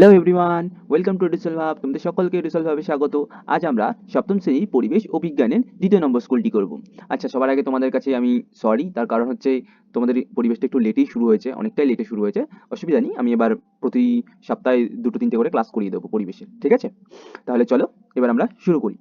Hello everyone welcome to diesel ভাব তোমাদের সকলকে ডিসেল ভাবে স্বাগত। আজ আমরা সপ্তম শ্রেণির পরিবেশ ও বিজ্ঞানের দ্বিতীয় নম্বর স্কুলটি করব। আচ্ছা সবার আগে তোমাদের কাছে আমি সরি তার কারণ হচ্ছে তোমাদের পরিবেশটা একটু লেটেই শুরু হয়েছে, অনেকটাই লেটে শুরু হয়েছে। অসুবিধা নেই, আমি এবার প্রতি সপ্তাহে দুটো তিনটে করে ক্লাস করিয়ে দেবো পরিবেশের ঠিক আছে? তাহলে চলো, এবার আমরা শুরু করি।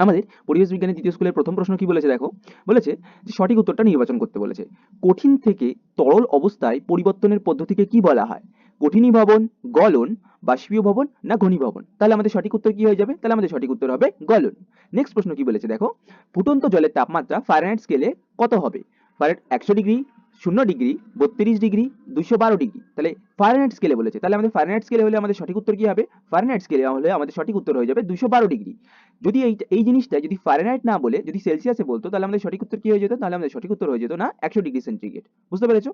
আমাদের পরিবেশ বিজ্ঞানের দ্বিতীয় স্কুলের প্রথম প্রশ্ন কি বলেছে দেখো? বলেছে যে সঠিক উত্তরটা নির্বাচন করতে বলেছে। কঠিন থেকে তরল অবস্থায় পরিবর্তনের পদ্ধতিকে কি বলা হয়? কঠিনীভবন গলন, বাষ্পীয় ভবন না ঘনীভবন? তাহলে আমাদের সঠিক উত্তর কি হয়ে যাবে? তাহলে আমাদের সঠিক উত্তর হবে গলন। নেক্সট প্রশ্ন কি বলেছে? দেখো, ফুটন্ত জলের তাপমাত্রা ফারেনহাইট স্কেলে কত হবে? ফারেনহাইট একশো ডিগ্রি, শূন্য ডিগ্রি, বত্রিশ ডিগ্রি দুশো বারো ডিগ্রি। তাহলে ফারেনহাইট স্কেলে বলেছে। তাহলে আমাদের ফারেনহাইট স্কেলে হলে আমাদের সঠিক উত্তর কি হবে? ফারেনহাইট স্কেলে হলে আমাদের সঠিক উত্তর হয়ে যাবে দুশো বারো ডিগ্রি। যদি এই এই জিনিসটা যদি ফারেনহাইট না বলে, যদি সেলসিয়াসে বলতো, তাহলে আমাদের সঠিক উত্তর কি হয়ে যেত? তাহলে আমাদের সঠিক উত্তর হয়ে যেত না একশো ডিগ্রি সেন্টিগ্রেড। বুঝতে পেরেছ?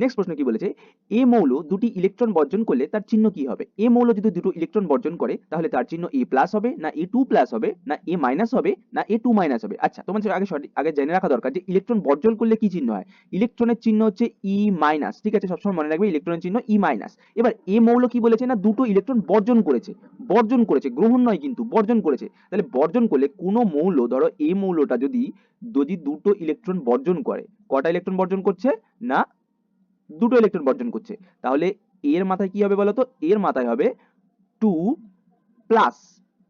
নেক্সট প্রশ্ন কি বলেছে? এ মৌল দুটি ইলেকট্রন বর্জন করলে তার চিহ্ন কি হবে? এ মৌল যদি দুটো ইলেকট্রন বর্জন করে, তাহলে তার চিহ্ন এ প্লাস হবে, না এ টু প্লাস হবে, না এ মাইনাস হবে, না এ টু মাইনাস হবে। আচ্ছা তোমাদের আগে সঠিক, আগে জেনে রাখা দরকার যে ইলেকট্রন বর্জন করলে কি চিহ্ন হয়? ইলেকট্রনের চিহ্ন হচ্ছে ই মাইনাস ঠিক আছে? সবসময় মনে রাখবে ইলেকট্রনের চিহ্ন ই মাইনাস এবার এ মৌল কি বলেছে না দুটো ইলেকট্রন বর্জন করেছে? বর্জন করেছে, গ্রহণ নয় কিন্তু, বর্জন করেছে। তাহলে বর্জন করলে কোনো মৌল, ধরো এ মৌলটা যদি যদি দুটো ইলেকট্রন বর্জন করে, কটা ইলেকট্রন বর্জন করছে? না দুটো ইলেকট্রন বর্জন করছে। তাহলে এর মাথায় কি হবে বলতো? এর মাথায় হবে টু প্লাস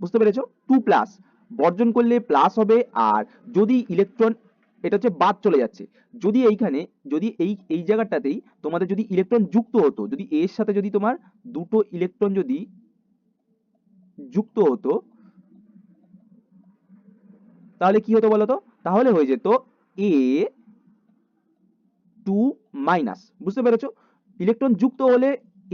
বুঝতে পেরেছ? টু প্লাস বর্জন করলে প্লাস হবে আর যদি ইলেকট্রন এটা হচ্ছে বাদ চলে যাচ্ছে। যদি এইখানে, যদি এই এই জায়গাটাতেই তোমাদের যদি ইলেকট্রন যুক্ত হতো, যদি এর সাথে যদি তোমার দুটো ইলেকট্রন যদি যুক্ত হতো, তাহলে কি হতো বলতো? তাহলে হয়ে যেত এ টু মাইনাস বুঝতে পেরেছ? ইলেকট্রন যুক্ত হলে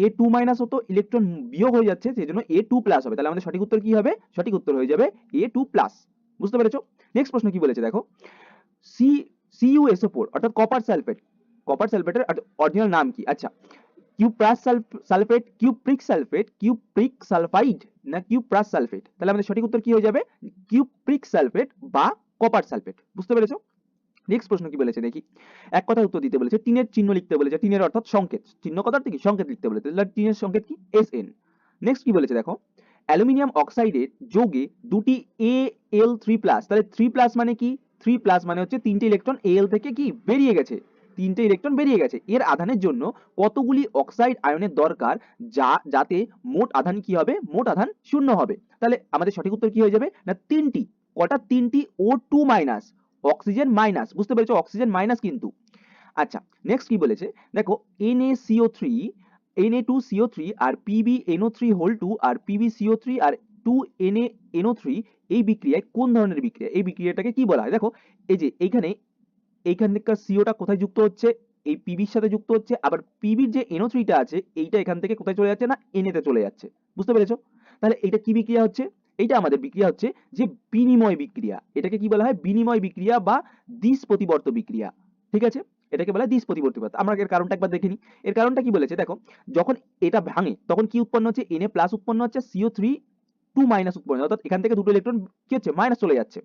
এ টু মাইনাস হতো ইলেকট্রন বিয়োগ হয়ে যাচ্ছে, সেই জন্য এ টু প্লাস হবে। তাহলে আমাদের সঠিক উত্তর কি হবে? সঠিক উত্তর হয়ে যাবে এ টু প্লাস বুঝতে পেরেছ? নেক্সট প্রশ্ন কি বলেছে দেখো? সি সিইউএসও ফোর অর্থাৎ কপার সালফেট কপার সালফেটের অরিজিনাল নাম কি? আচ্ছা cuprous sulphate cupric sulphate cupric sulphide না কিউপ্রাস সালফেট তাহলে আমাদের সঠিক উত্তর কি হয়ে যাবে? কিউপ্রিক সালফেট বা কপার সালফেট বুঝতে পেরেছ? নেক্সট প্রশ্ন কি বলেছে দেখি। এক কথা উত্তর দিতে বলেছে টিনের চিহ্ন লিখতে বলেছে টিনের অর্থাৎ সংকেত। চিহ্ন কথার কি সংকেত লিখতে বলেছে, তাহলে টিনের সংকেত কি? এস এন নেক্সট কি বলেছে দেখো, অ্যালুমিনিয়াম অক্সাইডের যোগে দুটি এ এল থ্রি প্লাস তাহলে থ্রি প্লাস মানে কি? থ্রি প্লাস মানে হচ্ছে তিনটে ইলেকট্রন এল থেকে কি? বেরিয়ে গেছে। তিনটে ইলেকট্রন বেরিয়ে গেছে। এর আধানের জন্য কতগুলি অক্সাইড আয়নের দরকার, যা, যাতে মোট আধান কি হবে? মোট আধান শূন্য হবে। তাহলে আমাদের সঠিক উত্তর কি হয়ে যাবে? না, তিনটি, কটা? তিনটি O two minus oxygen minus বুঝতে পেরেছ? অক্সিজেন মাইনাস কিন্তু। আচ্ছা নেক্সট কি বলেছে? দেখো NaCO3 Na2CO3 আর PbNO3 হোল টু আর PbCO3 আর 2NaNO3 এই বিক্রিয়ায় কোন ধরনের বিক্রিয়া? এই বিক্রিয়াটাকে কি বলা হয়? দেখো, এই যে এইখানে, এইখানকার সিওটা কোথায় যুক্ত হচ্ছে? এই পিবির সাথে যুক্ত হচ্ছে। আবার পিবির যে NO3 টা আছে, এইটা এখান থেকে কোথায় চলে যাচ্ছে না? Na তে চলে যাচ্ছে। বুঝতে পেরেছ? তাহলে এটা কি বিক্রিয়া হচ্ছে? এইটা আমাদের বিক্রিয়া হচ্ছে যে বিনিময় বিক্রিয়া। এটাকে কি বলা হয়? বিনিময় বিক্রিয়া বা দ্বিস প্রতিবর্ত বিক্রিয়া। ঠিক আছে? এটাকে বলা হয় দ্বিস প্রতিবর্তী পদার্থ আমরা এর কারণটা একবার দেখে এর কারণটা কি বলেছে? দেখো, যখন এটা ভাঙে, তখন কি উৎপন্ন হচ্ছে? Na প্লাস উৎপন্ন হচ্ছে CO3 থ্রি টু মাইনাস উৎপন্ন। অর্থাৎ এখান থেকে দুটো ইলেকট্রন কি হচ্ছে? মাইনাস চলে যাচ্ছে।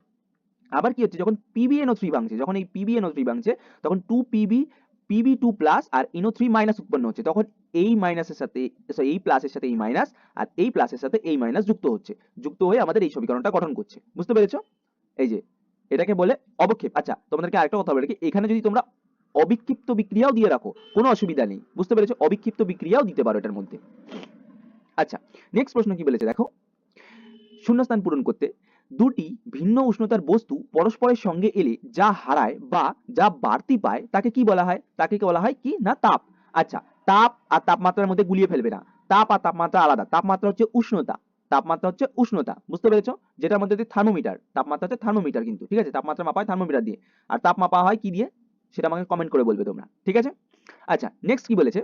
আবার কি হচ্ছে? যখন PbNO3 থ্রি ভাঙছে, যখন এই PbNO3 থ্রি ভাঙছে, তখন two P B P B two plus আর NO3 থ্রি মাইনাস উৎপন্ন হচ্ছে। তখন এই মাইনাসের সাথে এই প্লাসের সাথে এই মাইনাস আর এই প্লাসের সাথে এই মাইনাস যুক্ত হচ্ছে। যুক্ত হয়ে আমাদের এই সমীকরণটা গঠন করছে। বুঝতে পেরেছ? এই যে, এটাকে বলে অবক্ষেপ। আচ্ছা তোমাদেরকে আরেকটা কথা বলে রাখি। এখানে যদি তোমরা অবিক্ষিপ্ত বিক্রিয়াও দিয়ে রাখো, কোনো অসুবিধা নেই। বুঝতে পেরেছ? অবিক্ষিপ্ত বিক্রিয়াও দিতে পারো এটার মধ্যে। আচ্ছা নেক্সট প্রশ্ন কি বলেছে দেখো? শূন্যস্থান পূরণ করতে দুটি ভিন্ন উষ্ণতার বস্তু পরস্পরের সঙ্গে এলে যা হারায় বা যা বাড়তি পায়, তাকে কি বলা হয়? তাকে কি বলা হয় কি? না, তাপ। আচ্ছা তাপ আর তাপমাত্রার মধ্যে গুলিয়ে ফেলবে না। তাপ আর তাপমাত্রা আলাদা। তাপমাত্রা হচ্ছে উষ্ণতা। তাপমাত্রা হচ্ছে উষ্ণতা। বুঝতে পেরেছ? যেটার মধ্যে থার্মোমিটার। তাপমাত্রা হচ্ছে থার্মোমিটার কিন্তু। ঠিক আছে? তাপমাত্রা মাপা হয় থার্মোমিটার দিয়ে। আর তাপ মাপা হয় কি দিয়ে? সেটা আমাকে কমেন্ট করে বলবে তোমরা। ঠিক আছে? আচ্ছা নেক্সট কি বলেছে?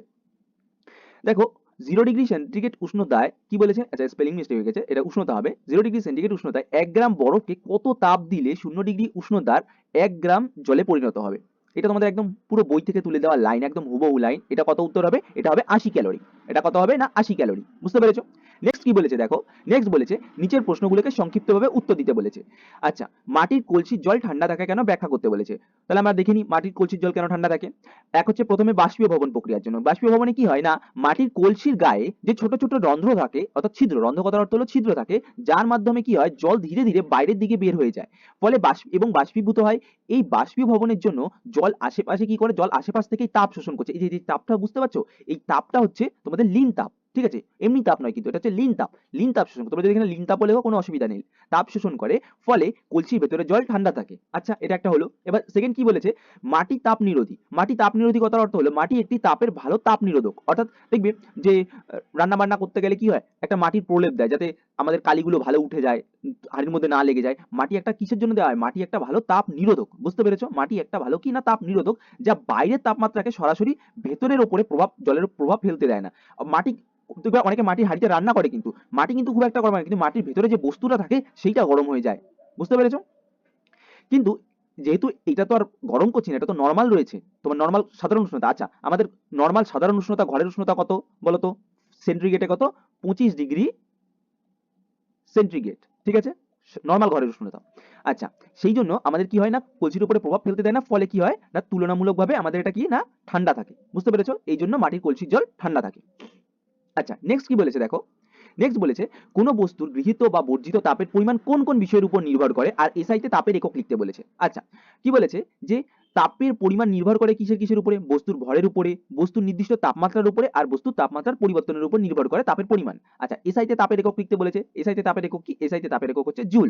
দেখো জিরো ডিগ্রি সেন্টিগ্রেড উষ্ণতায়, কি বলেছে আচ্ছা স্পেলিং মিস্টেক হয়ে গেছে, এটা উষ্ণতা হবে। জিরো ডিগ্রি সেন্টিগ্রেড উষ্ণতায় এক গ্রাম বরফকে কত তাপ দিলে শূন্য ডিগ্রি উষ্ণতার এক গ্রাম জলে পরিণত হবে? এটা তোমাদের একদম পুরো বই থেকে তুলে দেওয়া লাইন একদম হুবহু লাইন এটা কত উত্তর হবে? এটা হবে আশি ক্যালোরি এটা কত হবে না আশি ক্যালোরি বুঝতে পেরেছ? নেক্সট কি বলেছে দেখো? নেক্সট বলেছে, নিচের প্রশ্নগুলোকে সংক্ষিপ্তভাবে উত্তর দিতে বলেছে। আচ্ছা মাটির কলসির জল ঠান্ডা থাকে কেন? ব্যাখ্যা করতে বলেছে। তাহলে আমরা দেখিনি মাটির কলসির জল কেন ঠান্ডা থাকে? এক হচ্ছে প্রথমে বাষ্পীয় ভবন প্রক্রিয়ার জন্য। বাষ্পীয় ভবনে কি হয় না? মাটির কলসির গায়ে যে ছোট ছোট রন্ধ্র থাকে, অর্থাৎ ছিদ্র রন্ধ্র কথার অর্থ হলো ছিদ্র থাকে, যার মাধ্যমে কি হয়? জল ধীরে ধীরে বাইরের দিকে বের হয়ে যায়। ফলে বাষ্প এবং বাষ্পীভূত হয়। এই বাষ্পীয় ভবনের জন্য জল আশেপাশে কি করে? জল আশেপাশ থেকেই তাপ শোষণ করছে। এই যে তাপটা বুঝতে পারছ? এই তাপটা হচ্ছে তোমাদের লিন তাপ। ঠিক আছে? এমনি তাপ নয় কিন্তু, এটা হচ্ছে লিন তাপ। লিন তাপ শোষণ তোমরা যদি এখানে লিন তাপ বলেও কোনো অসুবিধা নেই। তাপ শোষণ করে, ফলে কলসির ভেতরে জল ঠান্ডা থাকে। আচ্ছা এটা একটা হলো। এবার সেকেন্ড কি বলেছে? মাটি তাপ নিরোধী। মাটি তাপ নিরোধী কথার অর্থ হলো, মাটি একটি তাপের ভালো তাপ নিরোধক। অর্থাৎ দেখবে যে রান্না বান্না করতে গেলে কি হয়? একটা মাটির প্রলেপ দেয় যাতে আমাদের কালিগুলো ভালো উঠে যায়, হাড়ির মধ্যে না লেগে যায়। মাটি একটা কিসের জন্য দেওয়া হয়? মাটি একটা ভালো তাপ নিরোধক। বুঝতে পেরেছ? মাটি একটা ভালো কি না তাপ নিরোধক, যা বাইরের তাপমাত্রাকে সরাসরি ভেতরের ওপরে প্রভাব, জলের প্রভাব ফেলতে দেয় না। মাটি দেখবে অনেকে মাটির হাঁড়িতে রান্না করে কিন্তু। মাটি কিন্তু খুব একটা গরম হয় কিন্তু মাটির ভেতরে যে বস্তুটা থাকে সেইটা গরম হয়ে যায়। বুঝতে পেরেছ? কিন্তু যেহেতু এটা তো আর গরম করছি না, এটা তো নর্মাল রয়েছে। তোমার নর্মাল সাধারণ উষ্ণতা আচ্ছা আমাদের নর্মাল সাধারণ উষ্ণতা, ঘরের উষ্ণতা কত বলো তো? সেন্ট্রিগেটে কত? পঁচিশ ডিগ্রি সেন্ট্রিগেট ঠিক আছে? নর্মাল ঘরের উষ্ণতা। আচ্ছা সেই জন্য আমাদের কি হয় না, কলসির উপরে প্রভাব ফেলতে দেয় না, ফলে কি হয় না, তুলনামূলকভাবে আমাদের এটা কি না, ঠান্ডা থাকে। বুঝতে পেরেছ? এই জন্য মাটির কলসির জল ঠান্ডা থাকে। আচ্ছা নেক্সট কি বলেছে দেখো? নেক্সট বলেছে, কোনো বস্তুর গৃহীত বা বর্জিত তাপের পরিমাণ কোন কোন বিষয়ের উপর নির্ভর করে? আর এসআইতে তাপের একক লিখতে বলেছে। আচ্ছা কি বলেছে? যে তাপের পরিমাণ নির্ভর করে কিসের কিসের উপরে? বস্তুর ভরের উপরে, বস্তুর নির্দিষ্ট তাপমাত্রার উপরে আর বস্তুর তাপমাত্রার পরিবর্তনের উপর নির্ভর করে তাপের পরিমাণ। আচ্ছা এসআইতে তাপের একক লিখতে বলেছে। এসআইতে তাপের একক কি? এসআইতে তাপের একক হচ্ছে জুল।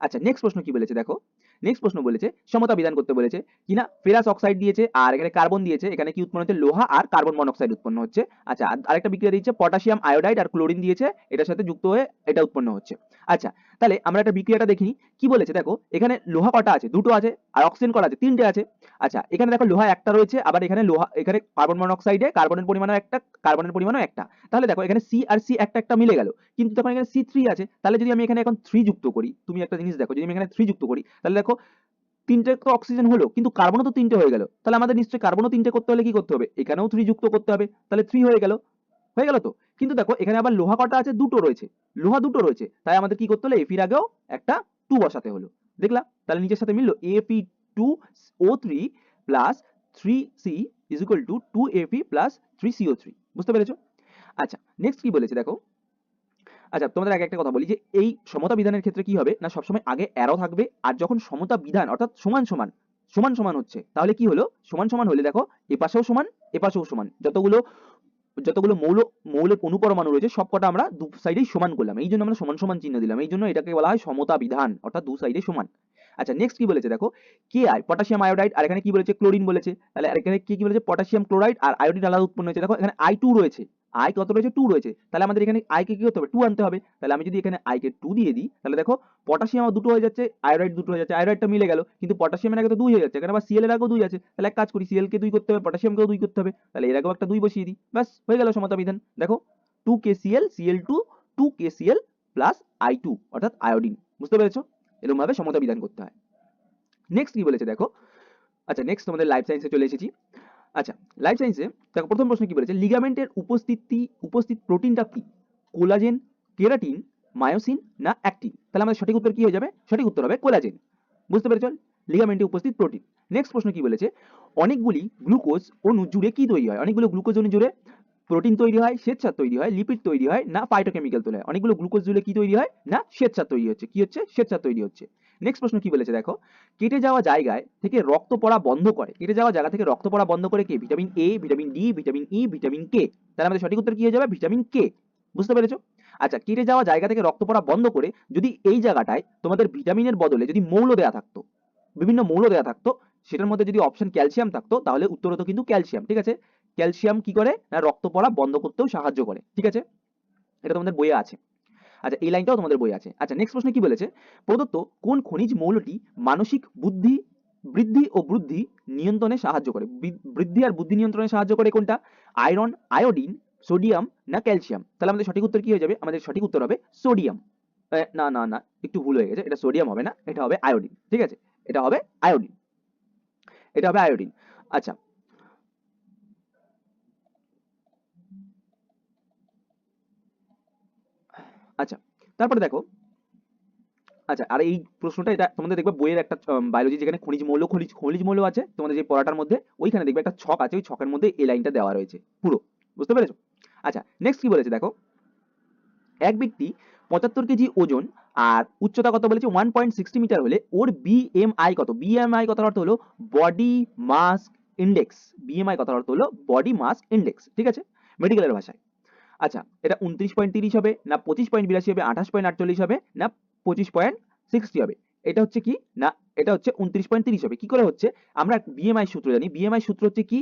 আচ্ছা নেক্সট প্রশ্ন কি বলেছে দেখো? নেক্সট প্রশ্ন বলেছে, সমতা বিধান করতে বলেছে, কিনা ফেরাস অক্সাইড দিয়েছে, আর এখানে কার্বন দিয়েছে, এখানে কি উৎপন্ন হচ্ছে? লোহা আর কার্বন মনোক্সাইড উৎপন্ন হচ্ছে। আচ্ছা আরেকটা বিক্রিয়া দিয়েছে পটাশিয়াম আয়োডাইড আর ক্লোরিন দিয়েছে, এটার সাথে যুক্ত হয়ে এটা উৎপন্ন হচ্ছে। আচ্ছা তাহলে আমরা একটা বিক্রিয়াটা দেখিনি, কি বলেছে দেখো? এখানে লোহা কটা আছে? দুটো আছে, আর অক্সিজেন কটা আছে? তিনটে আছে। আচ্ছা এখানে দেখো লোহা একটা রয়েছে, আবার এখানে লোহা, এখানে কার্বন মনোক্সাইডে কার্বনের পরিমাণও একটা কার্বনের পরিমাণও একটা। তাহলে দেখো, এখানে সি আর সি একটা একটা মিলে গেল। কিন্তু তখন এখানে সি থ্রি আছে, তাহলে যদি আমি এখানে এখন থ্রি যুক্ত করি, তুমি একটা জিনিস দেখো, যদি আমি এখানে থ্রি যুক্ত করি, তাহলে দেখো তিনটে তো অক্সিজেন হলো, কিন্তু কার্বনও তো তিনটে হয়ে গেল। তাহলে আমাদের নিশ্চয়ই কার্বনও তিনটে করতে হলে কি করতে হবে? এখানেও থ্রি যুক্ত করতে হবে, তাহলে থ্রি হয়ে গেল। হয়ে গেল তো? কিন্তু দেখো, এখানে আবার লোহা কটা আছে? দুটো রয়েছে। লোহা দুটো রয়েছে। তাই আমাদের কি করতে হলো? এফির আগেও একটা টু বসাতে হলো। দেখলা? তাহলে নিচের সাথে মিললো A P two O three plus three C is equal to two A P plus three C O three বুঝতে পেরেছ? আচ্ছা নেক্সট কি বলেছে দেখো? আচ্ছা তোমাদের আগে একটা কথা বলি যে, এই সমতা বিধানের ক্ষেত্রে কি হবে? না, সবসময় আগে অ্যারো থাকবে, আর যখন সমতা বিধান, অর্থাৎ সমান সমান সমান সমান হচ্ছে, তাহলে কি হলো? সমান সমান হলে দেখো এ পাশেও সমান এ পাশেও সমান। যতগুলো যতগুলো মৌল মৌলের অনুপরমাণু রয়েছে, সবকটা আমরা দু সাইডেই সমান করলাম। এই জন্য আমরা সমান সমান চিহ্ন দিলাম। এই জন্য এটাকে বলা হয় সমতা বিধান, অর্থাৎ দু সাইডে সমান। আচ্ছা নেক্সট কি বলেছে দেখো? কে আই পটাশিয়াম আয়োডাইড আর এখানে কি বলেছে? ক্লোরিন বলেছে। তাহলে আর এখানে কি কি বলেছে? পটাশিয়াম ক্লোরাইড আর আয়োডিন আলাদা উৎপন্ন হয়েছে। দেখো, এখানে আই টু রয়েছে। আই কত রয়েছে? টু রয়েছে। তাহলে আমাদের এখানে আই কে করতে হবে? টু আনতে হবে। তাহলে আমি যদি এখানে আই কে টু দিয়ে দিই, তাহলে দেখো পটাশিয়াম দুটো হয়ে যাচ্ছে আয়োডাইড দুটো হয়ে যাচ্ছে। আয়োডাইডটা মিলে গেল, কিন্তু পটাশিয়ামের আগে তো দুই হয়ে যাচ্ছে। এখানে আবার সিএল এর আগেও দুই আছে। তাহলে এক কাজ করি সিএল কে দুই করতে হবে পটাশিয়ামকেও দুই করতে হবে। তাহলে এর আগেও একটা দুই বসিয়ে দিই। ব্যাস, হয়ে গেল সমতা বিধান। দেখো two K C L C L two two K C L plus I two অর্থাৎ আয়োডিন বুঝতে পেরেছ? এরকম ভাবে সমতা বিধান করতে হয়। নেক্সট কি বলেছে? দেখো আচ্ছা নেক্সট তোমাদের লাইফ সায়েন্সে চলে এসেছি। আচ্ছা লাইফ সায়েন্সে দেখো প্রথম প্রশ্ন কি বলেছে? লিগামেন্টের উপস্থিতি, উপস্থিত প্রোটিনটা কি? কোলাজেন কেরাটিন মায়োসিন না অ্যাক্টিন তাহলে আমাদের সঠিক উত্তর কি হয়ে যাবে? সঠিক উত্তর হবে কোলাজেন বুঝতে পেরেছ? লিগামেন্টে উপস্থিত প্রোটিন নেক্সট প্রশ্ন কি বলেছে? অনেকগুলি গ্লুকোজ অণু জুড়ে কি তৈরি হয়? অনেকগুলো গ্লুকোজ অণু জুড়ে প্রোটিন তৈরি হয়, শ্বেতসার তৈরি হয় লিপিড তৈরি হয়, না ফাইটোকেমিক্যাল তৈরি হয়। অনেকগুলো গ্লুকোজ জুড়ে কি তৈরি হয়? না, শ্বেতসার তৈরি হচ্ছে। কি হচ্ছে? শ্বেতসার তৈরি হচ্ছে। নেক্সট প্রশ্ন কি বলেছে দেখো? কেটে যাওয়া জায়গায় থেকে রক্ত পড়া বন্ধ করে। কেটে যাওয়া জায়গা থেকে রক্ত পড়া বন্ধ করে কে? Vitamin A vitamin D vitamin E vitamin K তাহলে আমাদের সঠিক উত্তর কি হয়ে যাবে? ভিটামিন কে বুঝতে পেরেছ? আচ্ছা কেটে যাওয়া জায়গা থেকে রক্ত পড়া বন্ধ করে যদি এই জায়গাটায় তোমাদের ভিটামিনের বদলে যদি মৌল দেওয়া থাকতো, বিভিন্ন মৌল দেওয়া থাকতো, সেটার মধ্যে যদি অপশন ক্যালসিয়াম থাকতো, তাহলে উত্তর হতো কিন্তু ক্যালসিয়াম ঠিক আছে? ক্যালসিয়াম কি করে? না, রক্ত পড়া বন্ধ করতেও সাহায্য করে, ঠিক আছে? এটা তোমাদের বইয়ে আছে। আচ্ছা এই লাইনটাও তোমাদের বই আছে। আচ্ছা নেক্সট প্রশ্ন কি বলেছে? প্রদত্ত কোন খনিজ মৌলটি মানসিক বুদ্ধি, বৃদ্ধি ও বৃদ্ধি নিয়ন্ত্রণে সাহায্য করে? বৃদ্ধি আর বুদ্ধি নিয়ন্ত্রণে সাহায্য করে কোনটা? আয়রন, আয়োডিন, সোডিয়াম না ক্যালসিয়াম? তাহলে আমাদের সঠিক উত্তর কি হয়ে যাবে? আমাদের সঠিক উত্তর হবে সোডিয়াম। না না না, একটু ভুল হয়ে গেছে। এটা সোডিয়াম হবে না, এটা হবে আয়োডিন, ঠিক আছে? এটা হবে আয়োডিন। এটা হবে আয়োডিন। আচ্ছা আচ্ছা তারপরে দেখো। আচ্ছা আর এই প্রশ্নটা এটা তোমাদের দেখবে বইয়ের একটা বায়োলজি যেখানে খনিজ মৌল, খনিজ খনিজ মৌল আছে, তোমাদের যে পড়াটার মধ্যে, ওইখানে দেখবে একটা ছক আছে, ওই ছকের মধ্যে এই লাইনটা দেওয়া রয়েছে, পুরো। বুঝতে পেরেছ? আচ্ছা নেক্সট কি বলেছে দেখো? এক ব্যক্তি পঁচাত্তর কেজি ওজন আর উচ্চতা কত বলেছে? ওয়ান পয়েন্ট সিক্সটি মিটার হলে ওর বিএমআই কত? বিএমআই কথার অর্থ হলো বডি মাস ইন্ডেক্স বিএমআই কথার অর্থ হলো বডি মাস ইন্ডেক্স ঠিক আছে? মেডিকেলের ভাষায়। আচ্ছা এটা উনত্রিশ পয়েন্ট তিরিশ হবে, না পঁচিশ পয়েন্ট বিরাশি হবে, আঠাশ পয়েন্ট আটচল্লিশ হবে, না পঁচিশ পয়েন্ট সিক্সটি হবে। এটা হচ্ছে কি? না, এটা হচ্ছে উনত্রিশ পয়েন্ট তিরিশ হবে। কি করে হচ্ছে? আমরা বিএমআই সূত্র জানি। বিএমআই সূত্র হচ্ছে কি?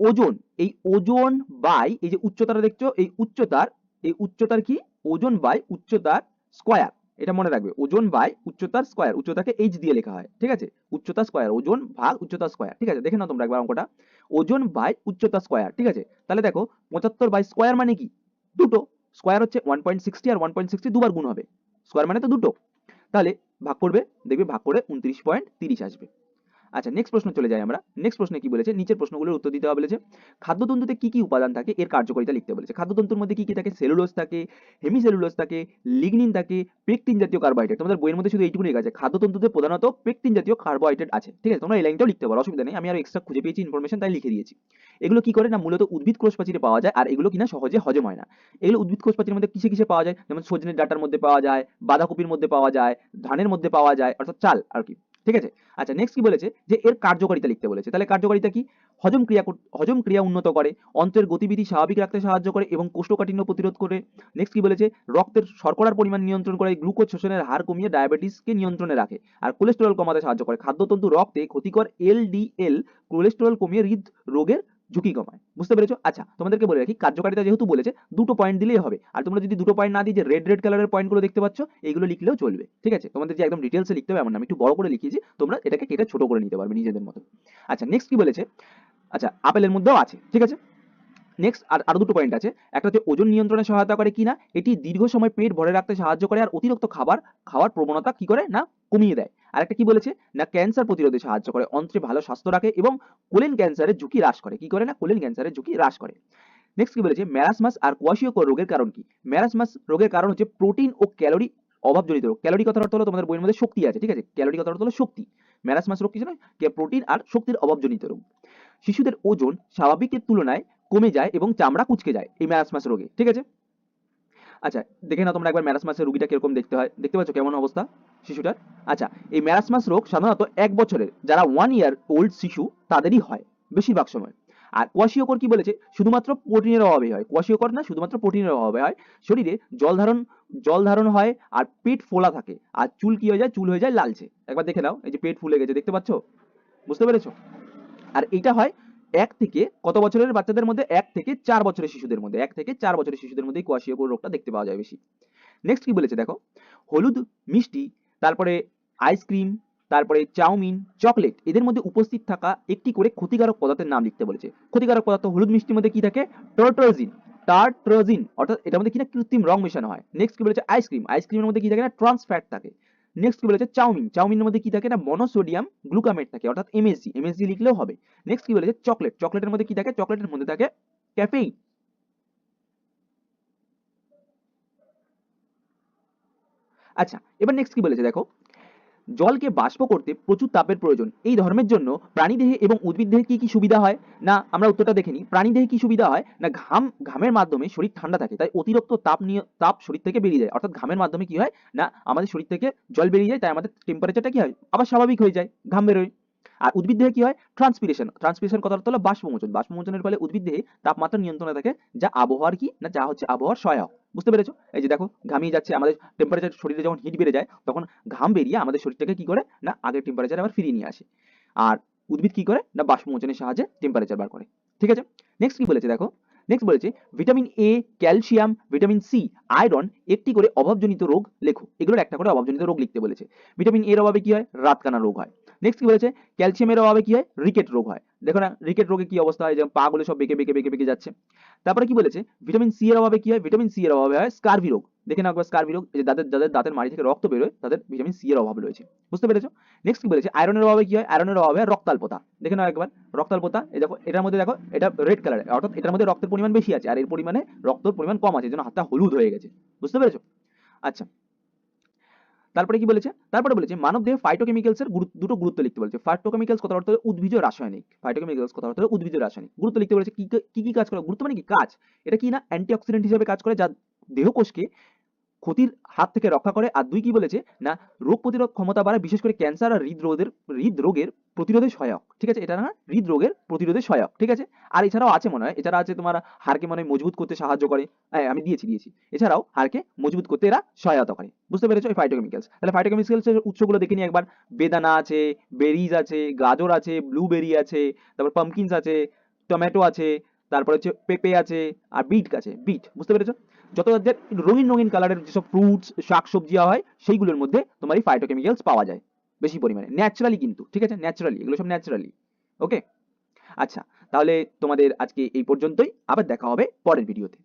ওজন, এই ওজন বাই, এই যে উচ্চতাটা দেখছ, এই উচ্চতার এই উচ্চতার কি? ওজন বাই উচ্চতার স্কোয়ার এটা মনে রাখবে, ওজন বাই উচ্চতার স্কোয়ার উচ্চতাকে এইচ দিয়ে লেখা হয়, ঠিক আছে? উচ্চতা স্কোয়ার ওজন ভাগ উচ্চতা স্কোয়ার ঠিক আছে? দেখে নাও তোমরা একবার অঙ্কটা। ওজন বাই উচ্চতা স্কোয়ার ঠিক আছে? তাহলে দেখো, পঁচাত্তর বাই স্কোয়ার মানে কি? দুটো। স্কোয়ার হচ্ছে ওয়ান পয়েন্ট সিক্সটি আর ওয়ান পয়েন্ট সিক্সটি দুবার গুণ হবে। স্কোয়ার মানে তো দুটো। তাহলে ভাগ করবে, দেখবে ভাগ করে উনত্রিশ পয়েন্ট তিরিশ আসবে। আচ্ছা নেক্সট প্রশ্ন চলে যাই আমরা। নেক্সট প্রশ্নে কি বলেছে? নিচের প্রশ্নগুলোর উত্তর দিতে বলেছে, খাদ্যতন্তুতে কি কি উপাদান থাকে? এর কার্যকারিতা লিখতে বলেছে। খাদ্যতন্তুর মধ্যে কি কি থাকে? সেলুলোজ থাকে হেমিসেলুলোজ থাকে লিগনিন থাকে পেকটিন জাতীয় কার্বোহাইড্রেট তোমাদের বইয়ের মধ্যে শুধু এইটুকুনি আছে। খাদ্যতন্তুতে প্রধানত পেকটিন জাতীয় কার্বোহাইড্রেট আছে। ঠিক আছে, তোমরা এই লাইনটাও লিখতে পারো, অসুবিধা নেই। আমি আরও এক্সট্রা খুঁজে পেয়েছি ইনফরমেশন তাই লিখে দিয়েছি। এগুলো কি করে না, মূলত উদ্ভিদ কোষ প্রাচীরে পাওয়া যায়, আর এগুলো কিনা সহজে হজম হয় না। এগুলো উদ্ভিদ কোষ প্রাচীরের মধ্যে কিসে কিসে পাওয়া যায়? যেমন সজনের ডাটার মধ্যে পাওয়া যায়, বাঁধাকপির মধ্যে পাওয়া যায়, ধানের মধ্যে পাওয়া যায়, অর্থাৎ চাল আর কি। ঠিক আছে? আচ্ছা নেক্সট কি বলেছে? যে এর কার্যকারিতা লিখতে বলেছে। তাহলে কার্যকারিতা কি? হজম ক্রিয়া হজম ক্রিয়া উন্নত করে অন্ত্রের গতিবিধি স্বাভাবিক রাখতে সাহায্য করে এবং কোষ্ঠকাঠিন্য প্রতিরোধ করে। নেক্সট কি বলেছে? রক্তের শর্করার পরিমাণ নিয়ন্ত্রণ করে, গ্লুকোজ শোষণের হার কমিয়ে ডায়াবেটিসকে নিয়ন্ত্রণে রাখে আর কোলেস্টেরল কমাতে সাহায্য করে। খাদ্যতন্তু রক্তে ক্ষতিকর এলডিএল কোলেস্টেরল কমিয়ে হৃদ রোগের ঝুঁকি কমায়। বুঝতে পেরেছ? আচ্ছা তোমাদেরকে বলে রাখি, কার্যকারিতা যেহেতু বলেছে, দুটো পয়েন্ট দিলেই হবে। আর তোমরা যদি দুটো পয়েন্ট না দিয়ে যে রেড রেড কালারের পয়েন্টগুলো দেখতে পাচ্ছ, এইগুলো লিখলেও চলবে। ঠিক আছে? তোমাদের যে একদম ডিটেলসে লিখতে হবে, এমন আমি একটু বড় করে লিখিয়েছি, তোমরা এটাকে কেটে ছোট করে নিতে পারবে নিজেদের মতো আচ্ছা নেক্সট কি বলেছে? আচ্ছা আপেলের মধ্যেও আছে, ঠিক আছে? নেক্সট আর, আরও দুটো পয়েন্ট আছে। একটা হচ্ছে ওজন নিয়ন্ত্রণে সহায়তা করে কিনা, এটি দীর্ঘ সময় পেট ভরে রাখতে সাহায্য করে, আর অতিরিক্ত খাবার খাওয়ার প্রবণতা কি করে না কমিয়ে দেয়। আরেকটা কি বলেছে? না ক্যান্সার প্রতিরোধে সাহায্য করে। অন্ত্রে ভালো স্বাস্থ্য রাখে এবং কোলেন ক্যান্সারের ঝুঁকি হ্রাস করে। কি করে না? কোলেন ক্যান্সারের ঝুঁকি হ্রাস করে। নেক্সট কি বলেছে? ম্যারাসমাস আর কোয়াশিওকর রোগের কারণ কি? ম্যারাসমাস রোগের কারণ হচ্ছে প্রোটিন ও ক্যালোরি অভাবজনিত রোগ। ক্যালোরি কথার অর্থ হলো তোমাদের বইয়ের মধ্যে শক্তি আছে, ঠিক আছে? ক্যালোরি কথার অর্থ হলো শক্তি। ম্যারাসমাস রোগ কিছু নয়? প্রোটিন আর শক্তির অভাবজনিত রোগ। শিশুদের ওজন স্বাভাবিকের তুলনায় কমে যায় এবং চামড়া কুচকে যায় এই ম্যারাসমাস রোগে, ঠিক আছে? আচ্ছা দেখে না তোমরা একবার ম্যারাসমাসের রোগীটা কীরকম দেখতে হয়। দেখতে পাচ্ছ কেমন অবস্থা? শিশুটার? আচ্ছা এই ম্যারাসমাস রোগ সাধারণত এক বছরের, যারা ওয়ান ইয়ার ওল্ড শিশু, তাদেরই হয়, বেশিরভাগ সময়। আর কোয়াশিওকর কি বলেছে? শুধুমাত্র প্রোটিনের অভাবে হয়। কোয়াশিওকর না, শুধুমাত্র প্রোটিনের অভাবে হয়। শরীরে জল ধারণ জল ধারণ হয় আর পেট ফোলা থাকে। আর চুল কি হয়ে যায়? চুল হয়ে যায় লালচে। একবার দেখে নাও, এই যে পেট ফুলে গেছে, দেখতে পাচ্ছ? বুঝতে পেরেছ? আর এটা হয় এক থেকে কত বছরের? বাচ্চাদের মধ্যে এক থেকে চার বছরের শিশুদের মধ্যে, এক থেকে চার বছরের শিশুদের মধ্যে কোয়াশিওকর রোগটা দেখতে পাওয়া যায় বেশি। নেক্সট কি বলেছে দেখো? হলুদ মিষ্টি তারপরে আইসক্রিম তারপরে চাউমিন চকলেট এদের মধ্যে উপস্থিত থাকা একটি করে ক্ষতিকারক পদার্থের নাম লিখতে বলেছে। ক্ষতিকারক পদার্থ হলুদ মিষ্টির মধ্যে কি থাকে? টার্ট্রোজিন টার্ট্রোজিন অর্থাৎ এটার মধ্যে কিনা কৃত্রিম রং মেশানো হয়। নেক্সট কি বলেছে? আইসক্রিম আইসক্রিমের মধ্যে কি থাকে না? ট্রান্স ফ্যাট থাকে। নেক্সট কি বলেছে? চাউমিন চাউমিনের মধ্যে কি থাকে না? মনোসোডিয়াম গ্লুকামেট থাকে, অর্থাৎ এমএসজি এমএসজি লিখলেও হবে। নেক্সট কি বলেছে? চকলেট চকলেটের মধ্যে কি থাকে? চকলেটের মধ্যে থাকে ক্যাফেইন আচ্ছা এবার নেক্সট কি বলেছে দেখো? জলকে বাষ্প করতে প্রচুর তাপের প্রয়োজন। এই ধর্মের জন্য প্রাণীদেহে এবং উদ্ভিদদেহে কি কি সুবিধা হয়? না, আমরা উত্তরটা দেখে নিই। প্রাণীদেহে কি সুবিধা হয়? না, ঘাম, ঘামের মাধ্যমে শরীর ঠান্ডা থাকে, তাই অতিরিক্ত তাপ নিয়ে, তাপ শরীর থেকে বেরিয়ে যায়। অর্থাৎ ঘামের মাধ্যমে কি হয়? না, আমাদের শরীর থেকে জল বেরিয়ে যায়, তাই আমাদের টেম্পারেচারটা কি হয়? আবার স্বাভাবিক হয়ে যায়, ঘাম বেরোয়। আর উদ্ভিদ দেহে কি হয়? ট্রান্সপিরেশন ট্রান্সপিরেশন কথা হলো বাষ্পমোচন। বাষ্পমোচনের ফলে উদ্ভিদ দেহে তাপমাত্রা নিয়ন্ত্রণে থাকে, যা আবহাওয়ার কি? না, যা হচ্ছে আবহাওয়ার সহায়ক। বুঝতে পেরেছ? এই যে দেখো ঘামিয়ে যাচ্ছে, আমাদের টেম্পারেচার শরীরে যখন হিট বেড়ে যায়, তখন ঘাম বেরিয়ে আমাদের শরীরটাকে কি করে? না, আগের টেম্পারেচার আবার ফিরিয়ে নিয়ে আসে। আর উদ্ভিদ কি করে? না, বাষ্পমোচনের সাহায্যে টেম্পারেচার বার করে। ঠিক আছে? নেক্সট কি বলেছে দেখো? নেক্সট বলেছে vitamin A calcium vitamin C iron একটি করে অভাবজনিত রোগ লেখো। এগুলোর একটা করে অভাবজনিত রোগ লিখতে বলেছে। ভিটামিন এর অভাবে কি হয়? রাতকানা রোগ হয়। নেক্সট কি বলেছে? ক্যালসিয়ামের অভাবে কি হয়? রিকেট রোগ হয়। দেখো না রিকেট রোগে কি অবস্থা হয়? যেমন পা গুলো সব বেঁকে বেঁকে বেঁকে বেঁকে যাচ্ছে। তারপরে কি বলেছে? ভিটামিন সি এর অভাবে কি হয়? ভিটামিন সি এর অভাবে হয় স্কার্ভি রোগ। দেখে না একবার স্কারভি রোগ যে দাঁতের, যাদের দাঁতের মাড়ি থেকে রক্ত বেরোয়, তাদের ভিটামিন সি এর অভাব রয়েছে। বুঝতে পেরেছ? নেক্সট কি বলেছে? আয়রনের অভাবে কি হয়? আয়রনের অভাবে রক্তাল্পতা দেখে নাও একবার রক্তাল্পতা এই দেখো, এটার মধ্যে দেখো, এটা রেড কালারের অর্থাৎ এটার মধ্যে রক্তের পরিমাণ বেশি আছে, আর এর পরিমাণে রক্তের পরিমাণ কম আছে জন্য হাতটা হলুদ হয়ে গেছে। বুঝতে পেরেছ? আচ্ছা। তারপরে কি বলেছে? তারপরে বলেছে মানব দেহে ফাইটোকেমিক্যালসের দুটো গুরুত্ব লিখতে বলেছে। ফাইটোকেমিক্যালস কথা অর্থ উদ্ভিজ রাসায়নিক। ফাইটোকেমিক্যালস কথা অর্থ উদ্ভিজ রাসায়নিক। গুরুত্ব লিখতে বলেছে কি কি কাজ করে? গুরুত্ব মানে কি? কাজ। এটা কি না অ্যান্টিঅক্সিডেন্ট হিসেবে কাজ করে যা দেহকোষকে ক্ষতির হাত থেকে রক্ষা করে। আর দুই কি বলেছে? না, রোগ প্রতিরোধ ক্ষমতা বাড়ায় বিশেষ করে ক্যান্সার আর হৃদরোগের হৃদরোগের প্রতিরোধে সহায়ক। ঠিক আছে? এটা না, হৃদরোগের প্রতিরোধে সহায়ক। ঠিক আছে? আর এছাড়াও আছে মনে হয়, এছাড়া আছে তোমার হাড়কে মনে মজবুত করতে সাহায্য করে। হ্যাঁ আমি দিয়েছি দিয়েছি। এছাড়াও হাড়কে মজবুত করতে এরা সহায়তা করে। বুঝতে পেরেছ? এই ফাইটোকেমিক্যালস তাহলে ফাইটোকেমিক্যালসের উৎসগুলো দেখে নিই একবার। বেদানা আছে বেরিজ আছে, গাজর আছে ব্লুবেরি আছে, তারপর পামকিনস আছে টমেটো আছে, তারপর হচ্ছে পেঁপে আছে, আর বিট আছে। বিট বুঝতে পেরেছ? যত রঙিন রঙিন কালারের যেসব ফ্রুটস শাক সবজি হয়, সেইগুলোর মধ্যে তোমার এই ফাইটোকেমিক্যালস পাওয়া যায় বেশি পরিমাণে। ন্যাচারালি কিন্তু, ঠিক আছে? ন্যাচারালি এগুলো সব ন্যাচারালি ওকে আচ্ছা তাহলে তোমাদের আজকে এই পর্যন্তই। আবার দেখা হবে পরের ভিডিওতে